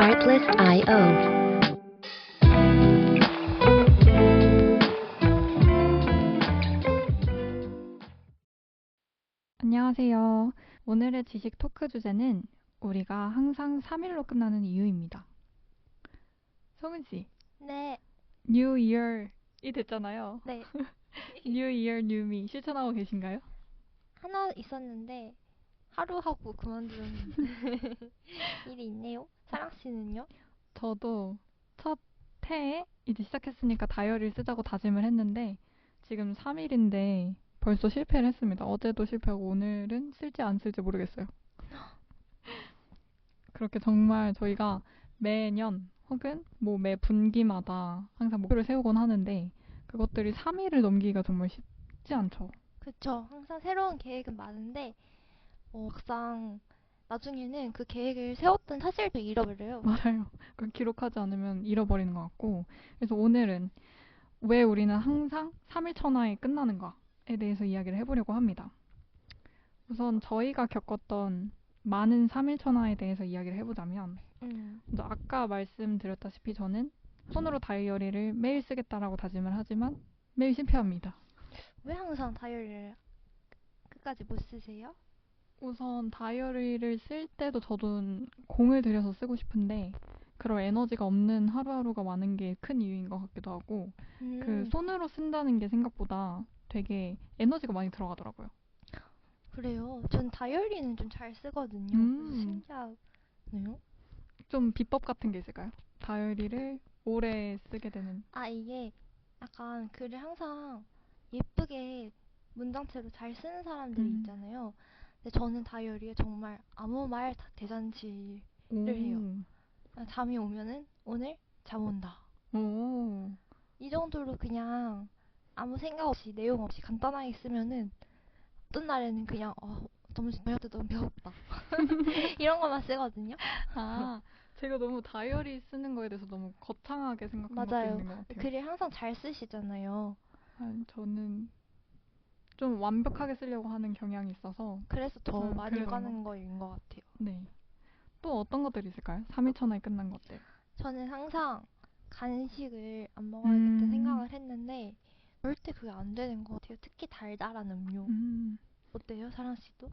Artlist.io. 안녕하세요. 오늘의 지식 토크 주제는 우리가 항상 3일로 끝나는 이유입니다. 성은 씨, 네, New Year이 됐잖아요. 네. New Year, New Me 실천하고 계신가요? 하나 있었는데 하루 하고 그만둔 일이 있네요. 사랑 씨는요? 저도 첫 해에 이제 시작했으니까 다이어리를 쓰자고 다짐을 했는데 지금 3일인데 벌써 실패를 했습니다. 어제도 실패하고 오늘은 쓸지 안 쓸지 모르겠어요. 그렇게 정말 저희가 매년 혹은 뭐 매 분기마다 항상 목표를 세우곤 하는데 그것들이 3일을 넘기기가 정말 쉽지 않죠. 그쵸. 항상 새로운 계획은 많은데 어, 막상 나중에는 그 계획을 세웠던 사실도 잃어버려요. 맞아요. 그걸 기록하지 않으면 잃어버리는 것 같고. 그래서 오늘은 왜 우리는 항상 3일 천하에 끝나는가에 대해서 이야기를 해보려고 합니다. 우선 저희가 겪었던 많은 3일 천하에 대해서 이야기를 해보자면, 음, 아까 말씀드렸다시피 저는 손으로 다이어리를 매일 쓰겠다라고 다짐을 하지만 매일 실패합니다. 왜 항상 다이어리를 끝까지 못 쓰세요? 우선 다이어리를 쓸 때도 저도 공을 들여서 쓰고 싶은데 그럴 에너지가 없는 하루하루가 많은 게 큰 이유인 것 같기도 하고 음, 그 손으로 쓴다는 게 생각보다 되게 에너지가 많이 들어가더라고요. 그래요. 전 다이어리는 좀 잘 쓰거든요. 음. 신기하네요. 좀 비법 같은 게 있을까요? 다이어리를 오래 쓰게 되는. 아, 이게 약간 글을 항상 예쁘게 문장체로 잘 쓰는 사람들이 음. 있잖아요. 근데 저는 다이어리에 정말 아무 말 다 대잔치. 오. 해요. 그냥 잠이 오면은 오늘 잠 온다. 오. 이 정도로 그냥 아무 생각 없이 내용 없이 간단하게 쓰면은 어떤 날에는 그냥 어, 너무 저녁 때 너무 배고프다. 이런 것만 쓰거든요. 아, 제가 너무 다이어리 쓰는 거에 대해서 너무 거창하게 맞아요. 있는 것 같아요. 글을 항상 잘 쓰시잖아요. 아니, 저는 좀 완벽하게 쓰려고 하는 경향이 있어서 그래서 더 음, 많이 그래서 가는 거인 것 같아요. 네. 또 어떤 것들이 있을까요? 3일 천하에 끝난 것들. 저는 항상 간식을 안 먹어야겠다 음. 생각을 했는데 절대 그게 안 되는 것 같아요. 특히 달달한 음료. 음. 어때요, 사랑 씨도?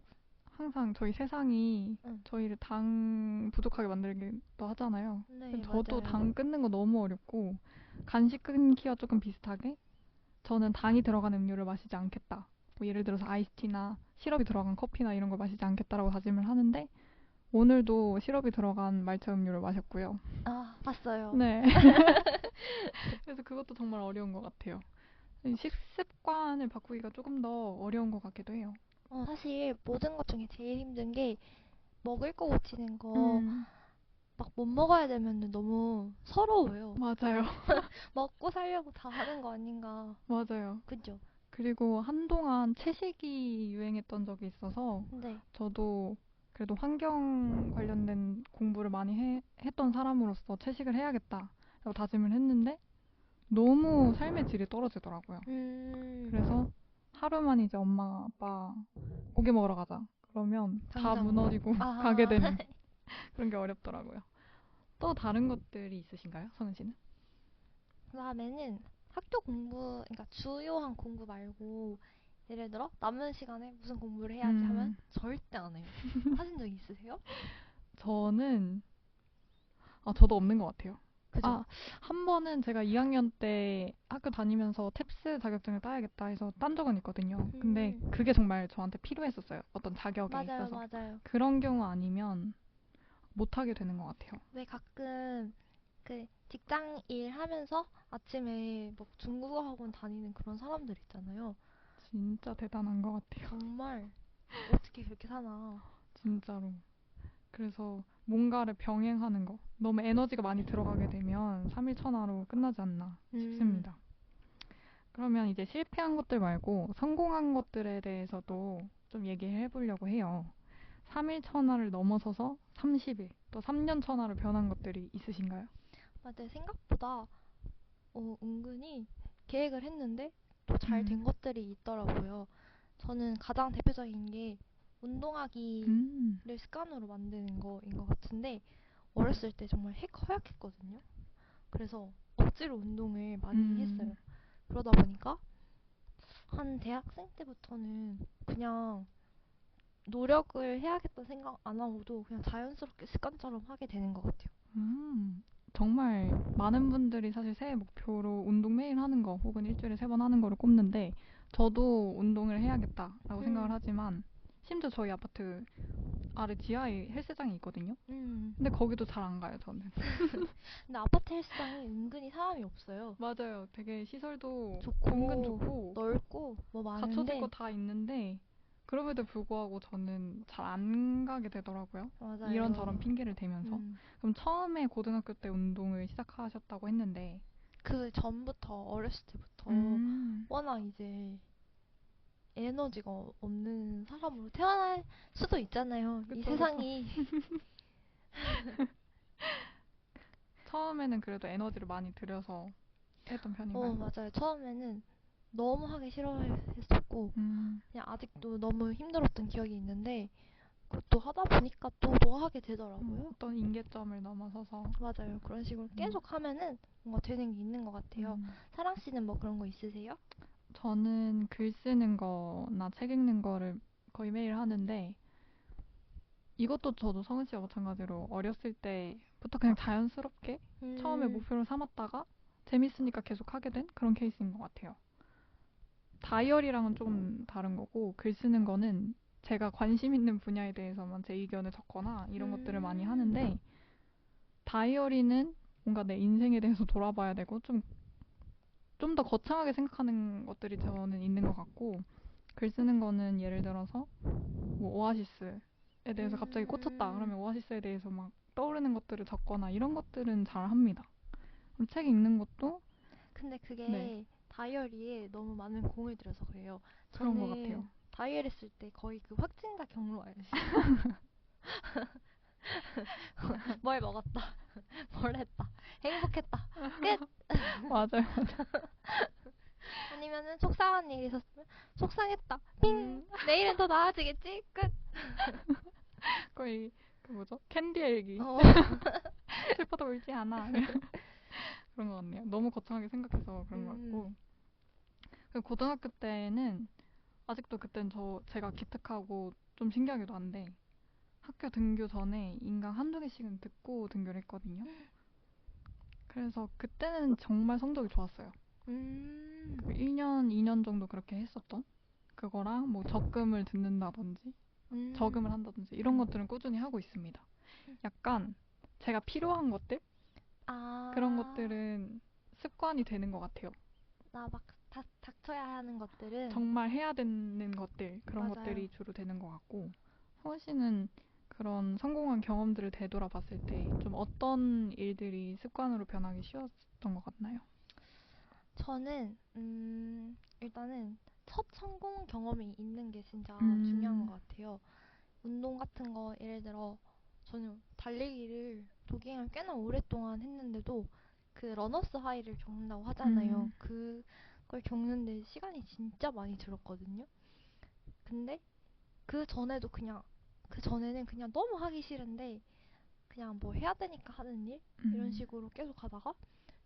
항상 저희 세상이 응. 저희를 당 부족하게 만들기도 하잖아요. 네, 저도 맞아요. 당 끊는 거 너무 어렵고 간식 끊기와 조금 비슷하게 저는 당이 들어간 음료를 마시지 않겠다. 뭐 예를 들어서 아이스티나 시럽이 들어간 커피나 이런 걸 마시지 않겠다라고 다짐을 하는데 오늘도 시럽이 들어간 말차 음료를 마셨고요. 아, 봤어요. 네. 그래서 그것도 정말 어려운 것 같아요. 식습관을 바꾸기가 조금 더 어려운 것 같기도 해요. 어, 사실 모든 것 중에 제일 힘든 게 먹을 거 고치는 거 음, 막못 먹어야 되면 너무 서러워요. 맞아요. 먹고 살려고 다 하는 거 아닌가. 맞아요. 그죠? 그리고 한동안 채식이 유행했던 적이 있어서 네. 저도 그래도 환경 관련된 공부를 많이 해- 했던 사람으로서 채식을 해야겠다라고 다짐을 했는데 너무 삶의 질이 떨어지더라고요. 음. 그래서 하루만 이제 엄마 아빠 고기 먹으러 가자. 그러면 다 당장. 무너지고 아. 가게 되는 그런 게 어렵더라고요. 또 다른 것들이 있으신가요, 성은 씨는? 그다음에는 학교 공부, 그러니까 주요한 공부 말고 예를 들어 남은 시간에 무슨 공부를 해야지 음. 하면 절대 안 해요. 하신 적 있으세요? 저는 아 저도 없는 것 같아요. 그죠? 아, 한 번은 제가 2학년 때 학교 다니면서 탭스 자격증을 따야겠다 해서 딴 적은 있거든요. 근데 음. 그게 정말 저한테 필요했었어요. 어떤 자격에 맞아요, 있어서. 맞아요. 그런 경우 아니면 못하게 되는 것 같아요. 왜 가끔 그 직장 일 하면서 아침에 뭐 중국어 학원 다니는 그런 사람들 있잖아요. 진짜 대단한 것 같아요. 정말 어떻게 그렇게 사나. 진짜로. 그래서 뭔가를 병행하는 거. 너무 에너지가 많이 들어가게 되면 3일 천하로 끝나지 않나 음. 싶습니다. 그러면 이제 실패한 것들 말고 성공한 것들에 대해서도 좀 얘기해 보려고 해요. 3일 천하를 넘어서서 30일, 또 3년 천하로 변한 것들이 있으신가요? 맞아요. 생각보다 어, 은근히 계획을 했는데 또 잘 된 음. 것들이 있더라고요. 저는 가장 대표적인 게 운동하기를 음. 습관으로 만드는 거인 것 같은데 어렸을 때 정말 해 허약했거든요. 그래서 억지로 운동을 많이 음. 했어요. 그러다 보니까 한 대학생 때부터는 그냥 노력을 해야겠다 생각 안 하고도 그냥 자연스럽게 습관처럼 하게 되는 것 같아요. 음, 정말 많은 분들이 사실 새해 목표로 운동 매일 하는 거 혹은 일주일에 세 번 하는 거를 꼽는데 저도 운동을 해야겠다라고 음. 생각을 하지만 심지어 저희 아파트 아래 지하에 헬스장이 있거든요. 음. 근데 거기도 잘 안 가요, 저는. 근데 아파트 헬스장이 은근히 사람이 없어요. 맞아요. 되게 시설도 좋고, 은근 좋고 넓고 뭐 많은데 갖춰질 거 다 있는데 그럼에도 불구하고 저는 잘 안 가게 되더라고요. 맞아요. 이런저런 핑계를 대면서. 음. 그럼 처음에 고등학교 때 운동을 시작하셨다고 했는데 그 전부터 어렸을 때부터 음. 워낙 이제 에너지가 없는 사람으로 태어날 수도 있잖아요. 이 그쵸, 세상이 처음에는 그래도 에너지를 많이 들여서 했던 편인가요? 어 맞아요. 처음에는 너무 하기 싫어했 었고 음. 그냥 아직도 너무 힘들었던 기억이 있는데 그것도 하다 보니까 또 더 하게 되더라고요. 어떤 인계점을 넘어서서 맞아요. 그런 식으로 계속 하면은 뭔가 되는 게 있는 것 같아요. 음. 사랑 씨는 뭐 그런 거 있으세요? 저는 글 쓰는 거나 책 읽는 거를 거의 매일 하는데 이것도 저도 성은 씨와 마찬가지로 어렸을 때부터 그냥 자연스럽게 처음에 음. 목표를 삼았다가 재밌으니까 계속 하게 된 그런 케이스인 것 같아요. 다이어리랑은 조금 다른 거고 글 쓰는 거는 제가 관심 있는 분야에 대해서만 제 의견을 적거나 이런 것들을 많이 음. 하는데 다이어리는 뭔가 내 인생에 대해서 돌아봐야 되고 좀 좀 더 거창하게 생각하는 것들이 저는 있는 것 같고 글 쓰는 거는 예를 들어서 뭐 오아시스에 대해서 갑자기 꽂혔다 음. 그러면 오아시스에 대해서 막 떠오르는 것들을 적거나 이런 것들은 잘 합니다. 책 읽는 것도 근데 그게 네. 다이어리에 너무 많은 공을 들여서 그래요. 그런 것 같아요. 다이어리 쓸 때 거의 그 확진자 경로 알지? 뭘 먹었다. 뭘 했다. 행복했다. 끝. 맞아요. 아니면은 속상한 일이 있었으면 속상했다. 핑. 내일은 더 나아지겠지. 끝. 거의 그 뭐죠? 캔디 일기. 어. 슬퍼도 울지 않아. 그런 것 같네요. 너무 거창하게 생각해서 그런 것 같고. 음. 고등학교 때는 아직도 그땐 저 제가 기특하고 좀 신기하기도 한데 학교 등교 전에 인강 한두 개씩은 듣고 등교를 했거든요. 그래서 그때는 정말 성적이 좋았어요. 음. 그 1년, 2년 정도 그렇게 했었던 그거랑 뭐 적금을 듣는다든지 음. 저금을 한다든지 이런 것들은 꾸준히 하고 있습니다. 약간 제가 필요한 것들 아. 그런 것들은 습관이 되는 것 같아요. 나막 닥쳐야 하는 것들은 정말 해야 되는 것들 그런 맞아요. 것들이 주로 되는 것 같고 성원 씨는 그런 성공한 경험들을 되돌아봤을 때 좀 어떤 일들이 습관으로 변하기 쉬웠던 것 같나요? 저는 음 일단은 첫 성공 경험이 있는 게 진짜 음. 중요한 것 같아요. 운동 같은 거 예를 들어 저는 달리기를 조깅을 꽤나 오랫동안 했는데도 그 러너스 하이를 겪는다고 하잖아요. 음. 그걸 겪는데 시간이 진짜 많이 들었거든요. 근데 그 전에도 그냥 그 전에는 그냥 너무 하기 싫은데 그냥 뭐 해야 되니까 하는 일 이런 음. 식으로 계속 하다가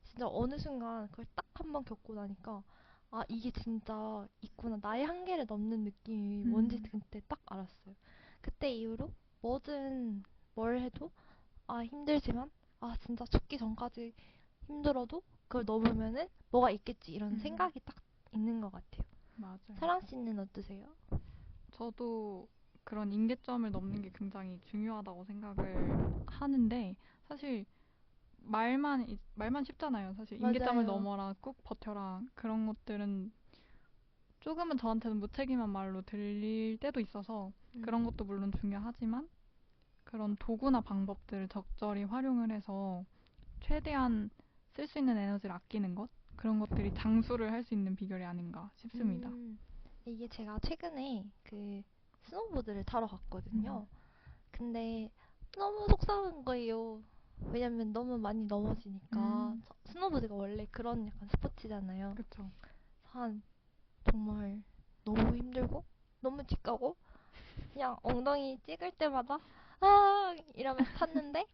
진짜 어느 순간 그걸 딱 한 번 겪고 나니까 아 이게 진짜 있구나 나의 한계를 넘는 느낌이 뭔지 음. 그때 딱 알았어요. 그때 이후로 뭐든 뭘 해도 아 힘들지만 아 진짜 죽기 전까지 힘들어도 그걸 넘으면은 뭐가 있겠지 이런 음. 생각이 딱 있는 것 같아요. 맞아요. 사랑 씨는 어떠세요? 저도 그런 인계점을 넘는 게 굉장히 중요하다고 생각을 하는데 사실 말만 이- 말만 쉽잖아요. 사실 인계점을 맞아요. 넘어라, 꾹 버텨라 그런 것들은 조금은 저한테는 무책임한 말로 들릴 때도 있어서 음. 그런 것도 물론 중요하지만 그런 도구나 방법들을 적절히 활용을 해서 최대한 쓸 수 있는 에너지를 아끼는 것 그런 것들이 장수를 할 수 있는 비결이 아닌가 싶습니다. 음, 이게 제가 최근에 그 스노보드를 타러 갔거든요. 음. 근데 너무 속상한 거예요. 왜냐면 너무 많이 넘어지니까. 음. 저- 스노보드가 원래 그런 약간 스포츠잖아요. 그렇죠. 한 정말 너무 힘들고 너무 뒷가고 그냥 엉덩이 찍을 때마다 아 이러면서 탔는데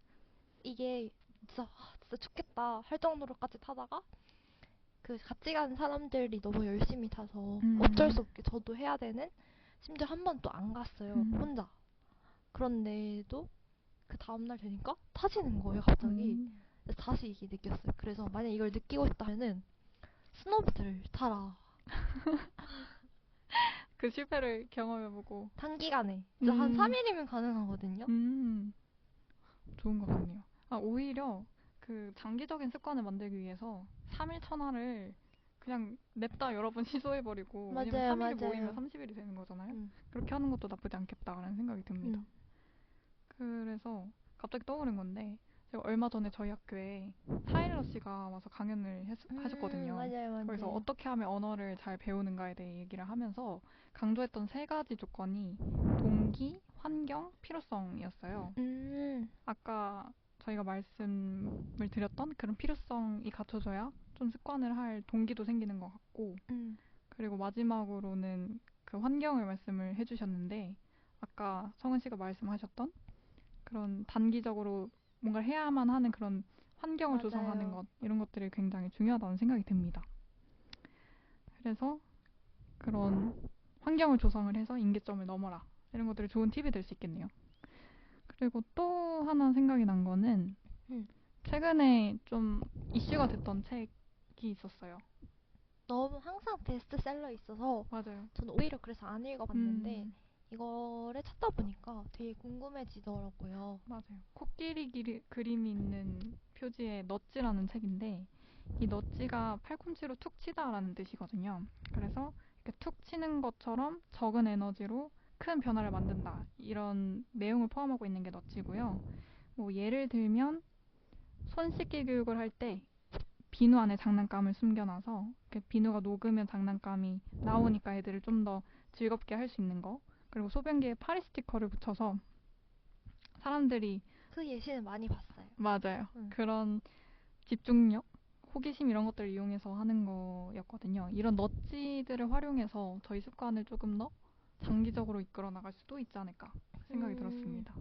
이게 진짜 아, 진짜 죽겠다 할 정도로까지 타다가 그 같이 간 사람들이 너무 열심히 타서 음. 어쩔 수 없게 저도 해야 되는 심지어 한 번 또 안 갔어요 음. 혼자 그런데도 그 다음날 되니까 타지는 거예요 갑자기 음. 다시 이게 느꼈어요 그래서 만약 이걸 느끼고 싶다면은 스노보드를 타라 그 실패를 경험해보고 단기간에 진짜 한 음. 3일이면 가능하거든요 음, 좋은 것 같네요. 아, 오히려 그 장기적인 습관을 만들기 위해서 3일 천하를 그냥 냅다 여러 번 시도해버리고 맞아요, 왜냐면 3일이 맞아요. 모이면 30일이 되는 거잖아요. 음. 그렇게 하는 것도 나쁘지 않겠다라는 생각이 듭니다. 음. 그래서 갑자기 떠오른 건데 제가 얼마 전에 저희 학교에 타일러 씨가 와서 강연을 했, 하셨거든요. 음, 맞아요 맞아요 그래서 어떻게 하면 언어를 잘 배우는가에 대해 얘기를 하면서 강조했던 세 가지 조건이 동기, 환경, 필요성이었어요. 음, 아까 저희가 말씀을 드렸던 그런 필요성이 갖춰져야 좀 습관을 할 동기도 생기는 것 같고 음. 그리고 마지막으로는 그 환경을 말씀을 해주셨는데 아까 성은 씨가 말씀하셨던 그런 단기적으로 뭔가를 해야만 하는 그런 환경을 맞아요. 조성하는 것 이런 것들이 굉장히 중요하다는 생각이 듭니다. 그래서 그런 환경을 조성을 해서 인계점을 넘어라 이런 것들이 좋은 팁이 될 수 있겠네요. 그리고 또 하나 생각이 난 거는 음. 최근에 좀 이슈가 됐던 책이 있었어요. 너무 항상 베스트셀러 있어서 맞아요. 저는 오히려 그래서 안 읽어봤는데 음, 이거를 찾다 보니까 되게 궁금해지더라고요. 맞아요. 코끼리 기리- 그림이 있는 표지의 넛지라는 책인데 이 넛지가 팔꿈치로 툭 치다라는 뜻이거든요. 그래서 이렇게 툭 치는 것처럼 적은 에너지로 큰 변화를 만든다 이런 내용을 포함하고 있는 게 넛지고요. 뭐 예를 들면 손 씻기 교육을 할 때 비누 안에 장난감을 숨겨놔서 비누가 녹으면 장난감이 나오니까 애들을 좀 더 즐겁게 할 수 있는 거. 그리고 소변기에 파리 스티커를 붙여서 사람들이 그 예시는 많이 봤어요. 맞아요. 음. 그런 집중력, 호기심 이런 것들을 이용해서 하는 거였거든요. 이런 넛지들을 활용해서 저희 습관을 조금 더 장기적으로 이끌어 나갈 수도 있지 않을까 생각이 음. 들었습니다.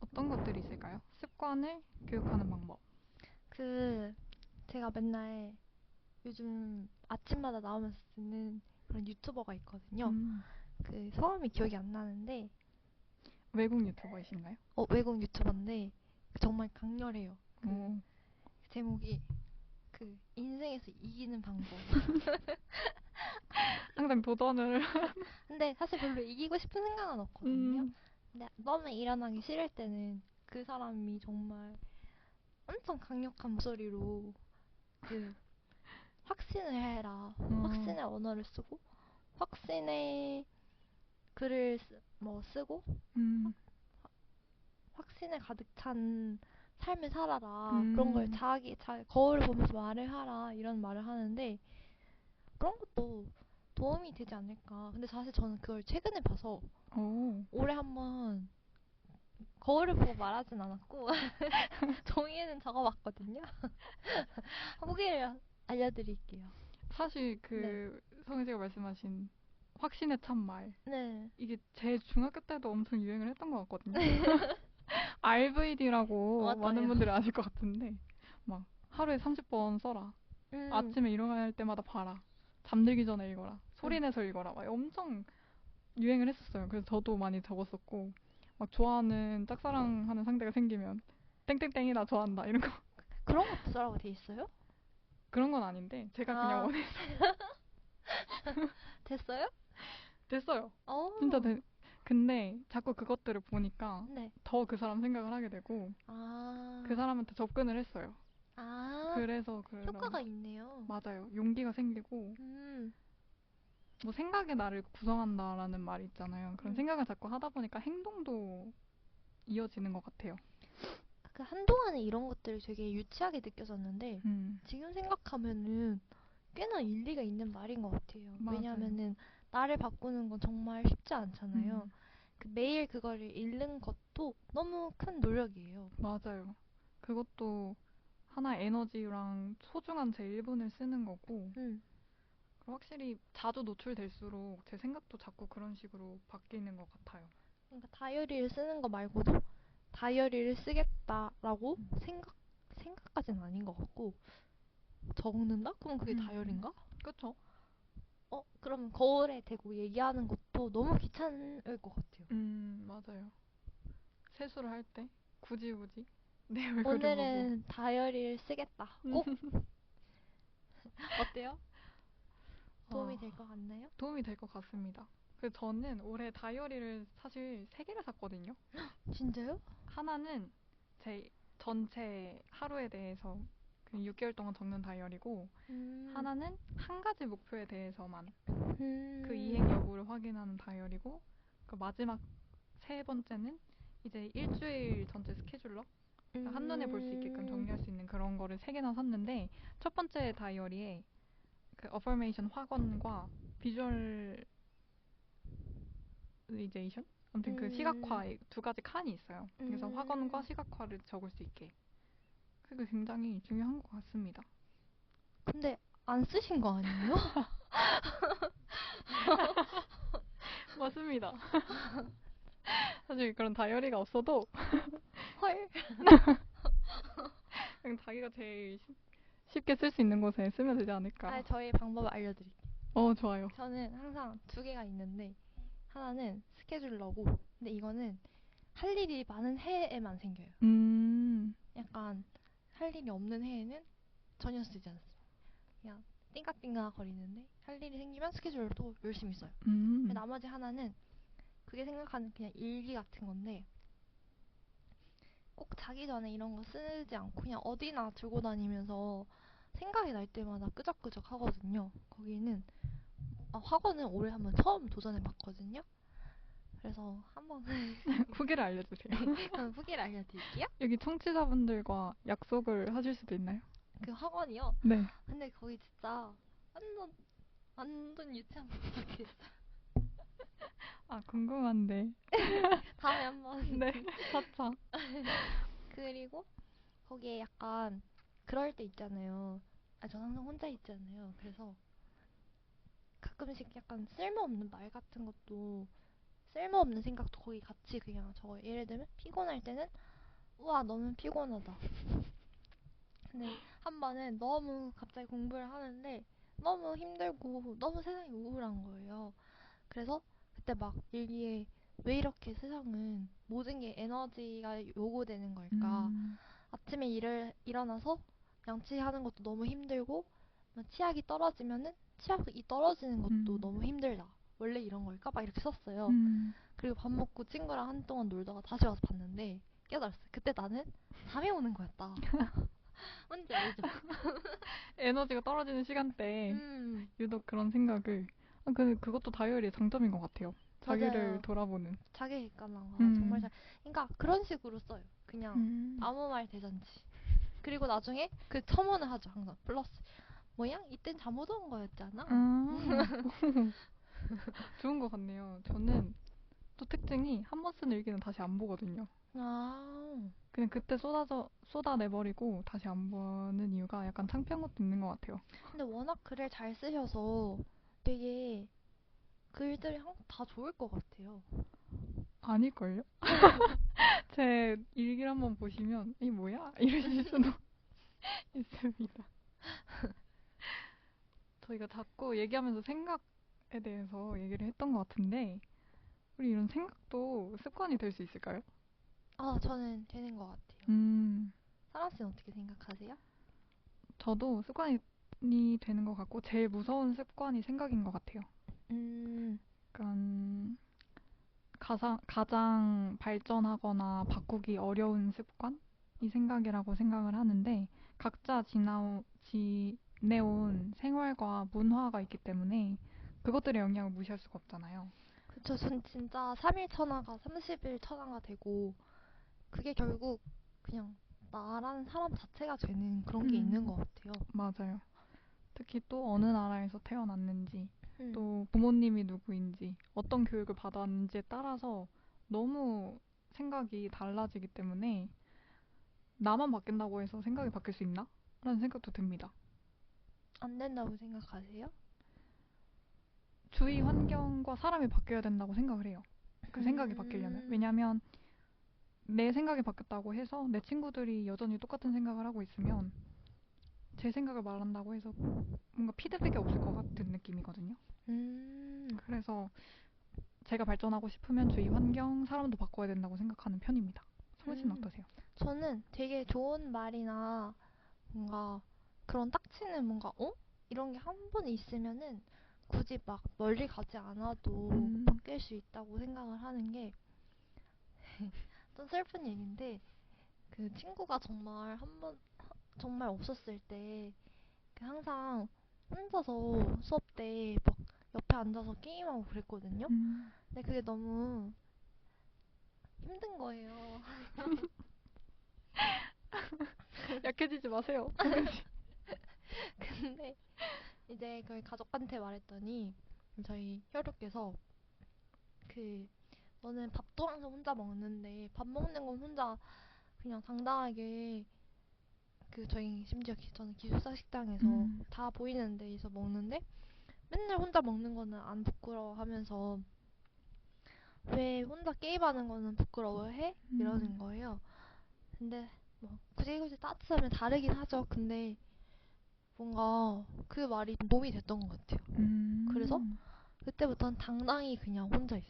어떤 것들이 있을까요? 습관을 교육하는 방법. 그 제가 맨날 요즘 아침마다 나오면서 듣는 그런 유튜버가 있거든요. 음, 그 성함이 기억이 안 나는데 외국 유튜버이신가요? 어, 외국 유튜버인데 정말 강렬해요. 그 오, 제목이 그 인생에서 이기는 방법. 항상 도전을. 근데 사실 별로 이기고 싶은 생각은 없거든요. 음, 근데 너무 일어나기 싫을 때는 그 사람이 정말 엄청 강력한 목소리로 그 확신을 해라. 음. 확신의 언어를 쓰고 확신의 글을 쓰, 뭐 쓰고 음, 확신에 가득 찬 삶을 살아라. 음. 그런 걸 자기 자 거울을 보면서 말을 하라. 이런 말을 하는데 그런 것도 도움이 되지 않을까. 근데 사실 저는 그걸 최근에 봐서 오, 올해 한번 거울을 보고 말하진 않았고 종이에는 적어봤거든요. 후기를 알려드릴게요. 사실 그 성희 씨가 말씀하신 확신에 찬 말. 네. 이게 제 중학교 때도 엄청 유행을 했던 것 같거든요. RVD라고 맞아요. 많은 분들이 아실 것 같은데 막 하루에 30번 써라. 음, 아침에 일어날 때마다 봐라. 잠들기 전에 읽어라. 소리 내서 읽어라. 막 엄청 유행을 했었어요. 그래서 저도 많이 적었었고 막 좋아하는 짝사랑하는 상대가 생기면 땡땡땡이다 좋아한다 이런 거 그런 것도 써라고 돼 있어요? 그런 건 아닌데 제가 아. 그냥 원해 됐어요? 됐어요. 어. 진짜 돼. 근데 자꾸 그것들을 보니까 네. 더 그 사람 생각을 하게 되고 아. 그 사람한테 접근을 했어요. 아. 그래서 그런 효과가 있네요. 맞아요. 용기가 생기고 음. 뭐 생각의 나를 구성한다라는 말이 있잖아요. 그런 음. 생각을 자꾸 하다 보니까 행동도 이어지는 것 같아요. 그 한동안에 이런 것들이 되게 유치하게 느껴졌는데 음, 지금 생각하면은 꽤나 일리가 있는 말인 것 같아요. 맞아요. 왜냐면은 나를 바꾸는 건 정말 쉽지 않잖아요. 음, 그 매일 그거를 읽는 것도 너무 큰 노력이에요. 맞아요. 그것도 하나의 에너지랑 소중한 제 1분을 쓰는 거고 음. 확실히 자주 노출될수록 제 생각도 자꾸 그런 식으로 바뀌는 것 같아요. 그러니까 다이어리를 쓰는 거 말고도 다이어리를 쓰겠다라고 생각 생각까지는 아닌 것 같고 적는다? 그럼 그게 음. 다이어리인가? 그쵸? 어 그러면 거울에 대고 얘기하는 것도 너무 귀찮을 것 같아요. 음, 맞아요. 세수를 할 때 굳이 굳이 내 얼굴을 보고 오늘은 다이어리를 쓰겠다. 꼭 어때요? 도움이 아. 될것 같나요? 도움이 될 것 같습니다. 그 저는 올해 다이어리를 사실 세 개를 샀거든요. 진짜요? 하나는 제 전체 하루에 대해서 그 6개월 동안 적는 다이어리고 음. 하나는 한 가지 목표에 대해서만 음. 그 이행 여부를 확인하는 다이어리고 그 마지막 세 번째는 이제 일주일 전체 스케줄러 그러니까 한눈에 볼 수 있게끔 음. 정리할 수 있는 그런 거를 세 개나 샀는데 첫 번째 다이어리에 그 어퍼메이션 확언과 비주얼리제이션 아무튼 그 음. 시각화 두 가지 칸이 있어요. 그래서 음. 확언과 시각화를 적을 수 있게 그게 굉장히 중요한 것 같습니다. 근데 안 쓰신 거 아니에요? 맞습니다. 사실 그런 다이어리가 없어도 헐. 그냥 자기가 제일 쉽- 쉽게 쓸 수 있는 곳에 쓰면 되지 않을까. 아, 저희 방법 알려드릴게요. 어 좋아요. 저는 항상 두 개가 있는데 하나는 스케줄러고 근데 이거는 할 일이 많은 해에만 생겨요. 음. 약간 할 일이 없는 해에는 전혀 쓰지 않습니다. 그냥 띵까띵까 거리는데 할 일이 생기면 스케줄을 또 열심히 써요. 음. 나머지 하나는 그게 생각하는 그냥 일기 같은 건데 꼭 자기 전에 이런 거 쓰지 않고 그냥 어디나 들고 다니면서 생각이 날 때마다 끄적끄적 하거든요. 거기는 아, 학원은 올해 한번 처음 도전해 봤거든요. 그래서 한번 후기를 알려주세요. 그럼 후기를 알려드릴게요. 여기 청취자분들과 약속을 하실 수도 있나요? 그 학원이요. 네. 근데 거기 진짜 완전 완전 유치한 분들이 아 궁금한데. 다음에 한번 네. 차차. 그리고 거기에 약간 그럴 때 있잖아요. 아, 전 항상 혼자 있잖아요. 그래서 가끔씩 약간 쓸모없는 말 같은 것도 쓸모없는 생각도 거기 같이 그냥 적어요. 예를 들면 피곤할 때는 우와 너무 피곤하다. 근데 한 번은 너무 갑자기 공부를 하는데 너무 힘들고 너무 세상이 우울한 거예요. 그래서 그때 막 일기에 왜 이렇게 세상은 모든 게 에너지가 요구되는 걸까? 음. 아침에 일을 일어나서 양치하는 것도 너무 힘들고 막 치약이 떨어지면은 치약이 떨어지는 것도 음. 너무 힘들다. 원래 이런 걸까? 막 이렇게 썼어요. 음. 그리고 밥 먹고 친구랑 한동안 놀다가 다시 와서 봤는데 깨달았어요. 그때 나는 잠이 오는 거였다. 뭔지 알죠? 에너지가 떨어지는 시간대에 음, 유독 그런 생각을. 아, 근데 그것도 다이어리의 장점인 것 같아요. 자기를 맞아요. 돌아보는. 자기 객관화가 음. 정말 잘. 그러니까 그런 식으로 써요. 그냥 음. 아무 말 대잔치. 그리고 나중에 그 첨언을 하죠 항상 플러스. 뭐야? 이땐 잠못 온 거였잖아. 아. 좋은 것 같네요. 저는 또 특징이 한 번 쓴 일기는 다시 안 보거든요. 아, 그냥 그때 쏟아져 쏟아내버리고 다시 안 보는 이유가 약간 창피한 것도 있는 것 같아요. 근데 워낙 글을 잘 쓰셔서 되게 글들이 다 좋을 것 같아요. 아닐걸요? 제 일기를 한번 보시면 이 뭐야? 이러실 수도 있습니다. 저희가 자꾸 얘기하면서 생각에 대해서 얘기를 했던 것 같은데 우리 이런 생각도 습관이 될 수 있을까요? 아, 저는 되는 것 같아요. 음, 사람 씨는 어떻게 생각하세요? 저도 습관이 되는 것 같고 제일 무서운 습관이 생각인 것 같아요. 음, 약간 가장, 가장 발전하거나 바꾸기 어려운 습관이 생각이라고 생각을 하는데 각자 지나오, 지내온 생활과 문화가 있기 때문에 그것들의 영향을 무시할 수가 없잖아요. 그쵸. 전 진짜 3일 천하가 30일 천하가 되고 그게 결국 그냥 나라는 사람 자체가 되는 그런 게 음. 있는 것 같아요. 맞아요. 특히 또 어느 나라에서 태어났는지 음. 또 부모님이 누구인지 어떤 교육을 받았는지에 따라서 너무 생각이 달라지기 때문에 나만 바뀐다고 해서 생각이 바뀔 수 있나? 라는 생각도 듭니다. 안 된다고 생각하세요? 주위 환경과 사람이 바뀌어야 된다고 생각을 해요. 그 생각이 바뀌려면. 음. 왜냐면 내 생각이 바뀌었다고 해서 내 친구들이 여전히 똑같은 생각을 하고 있으면 제 생각을 말한다고 해서 뭔가 피드백이 없을 것 같은 느낌이거든요. 음, 그래서 제가 발전하고 싶으면 주위 환경, 사람도 바꿔야 된다고 생각하는 편입니다. 성우 씨는 음. 어떠세요? 저는 되게 좋은 말이나 뭔가 그런 딱 치는 뭔가 어? 이런 게 한 번 있으면은 굳이 막 멀리 가지 않아도 음. 바뀔 수 있다고 생각을 하는 게 좀 슬픈 얘기인데 그 친구가 정말 한 번 정말 없었을 때그 항상 혼자서 수업 때 막 옆에 앉아서 게임하고 그랬거든요. 음, 근데 그게 너무 힘든 거예요. 약해지지 마세요. 근데 이제 저희 가족한테 말했더니 저희 혈육께서 그 너는 밥도 항상 혼자 먹는데 밥 먹는 건 혼자 그냥 당당하게 그 저희 심지어 기- 저는 기숙사 식당에서 음. 다 보이는 데에서 먹는데 맨날 혼자 먹는 거는 안 부끄러워하면서 왜 혼자 게임하는 거는 부끄러워해? 음. 이러는 거예요. 근데 뭐 굳이 굳이 따지자면 다르긴 하죠. 근데 뭔가 그 말이 도움이 됐던 것 같아요. 음. 그래서? 그때부터는 당당히 그냥 혼자 있,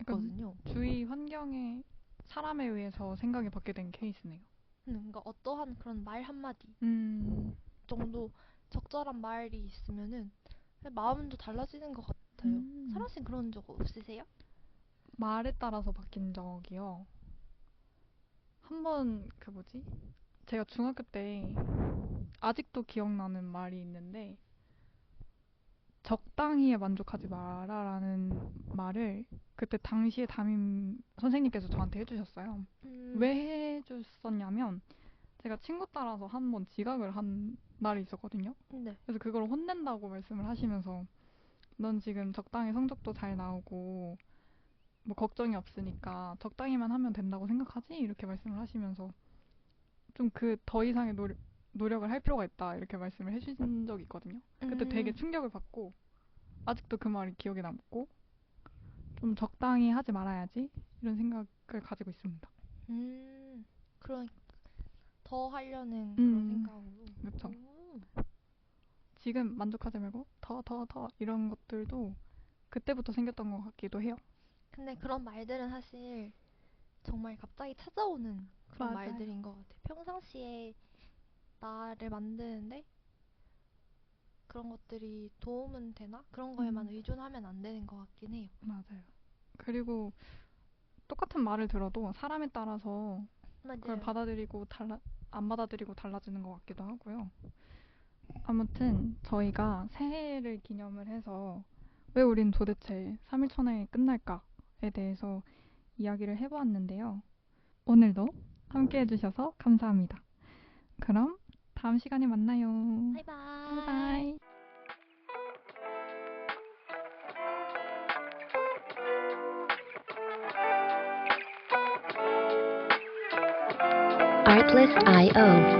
있거든요. 주위 환경에 사람에 의해서 생각이 바뀌게 된 케이스네요. 음, 그러니까 어떠한 그런 말 한마디 음. 정도 적절한 말이 있으면은 마음도 달라지는 것 같아요. 음. 설아 씨는 그런 적 없으세요? 말에 따라서 바뀐 적이요. 한 번 그 뭐지? 제가 중학교 때 아직도 기억나는 말이 있는데 적당히에 만족하지 마라라는 말을 그때 당시에 담임 선생님께서 저한테 해주셨어요. 음, 왜 해주셨냐면 제가 친구 따라서 한 번 지각을 한 날이 있었거든요. 네. 그래서 그걸 혼낸다고 말씀을 하시면서 넌 지금 적당히 성적도 잘 나오고 뭐 걱정이 없으니까 적당히만 하면 된다고 생각하지? 이렇게 말씀을 하시면서 좀 그 더 이상의 노력, 노력을 할 필요가 있다 이렇게 말씀을 해주신 적이 있거든요. 그때 되게 음, 충격을 받고 아직도 그 말이 기억에 남고 좀 적당히 하지 말아야지 이런 생각을 가지고 있습니다. 음, 그런 더 하려는 음. 그런 생각으로. 그렇죠. 오, 지금 만족하지 말고 더 더 더 이런 것들도 그때부터 생겼던 것 같기도 해요. 근데 그런 말들은 사실 정말 갑자기 찾아오는 그런 맞아요. 말들인 것 같아요. 평상시에 나를 만드는데 그런 것들이 도움은 되나? 그런 거에만 음. 의존하면 안 되는 것 같긴 해요. 맞아요. 그리고 똑같은 말을 들어도 사람에 따라서 그걸 맞아요. 받아들이고 달라 안 받아들이고 달라지는 것 같기도 하고요. 아무튼 저희가 새해를 기념을 해서 왜 우린 도대체 3일 천에 끝날까에 대해서 이야기를 해보았는데요. 오늘도 함께 해주셔서 감사합니다. 그럼 다음 시간에 만나요. 바이바이. 바이바이. Artlist.io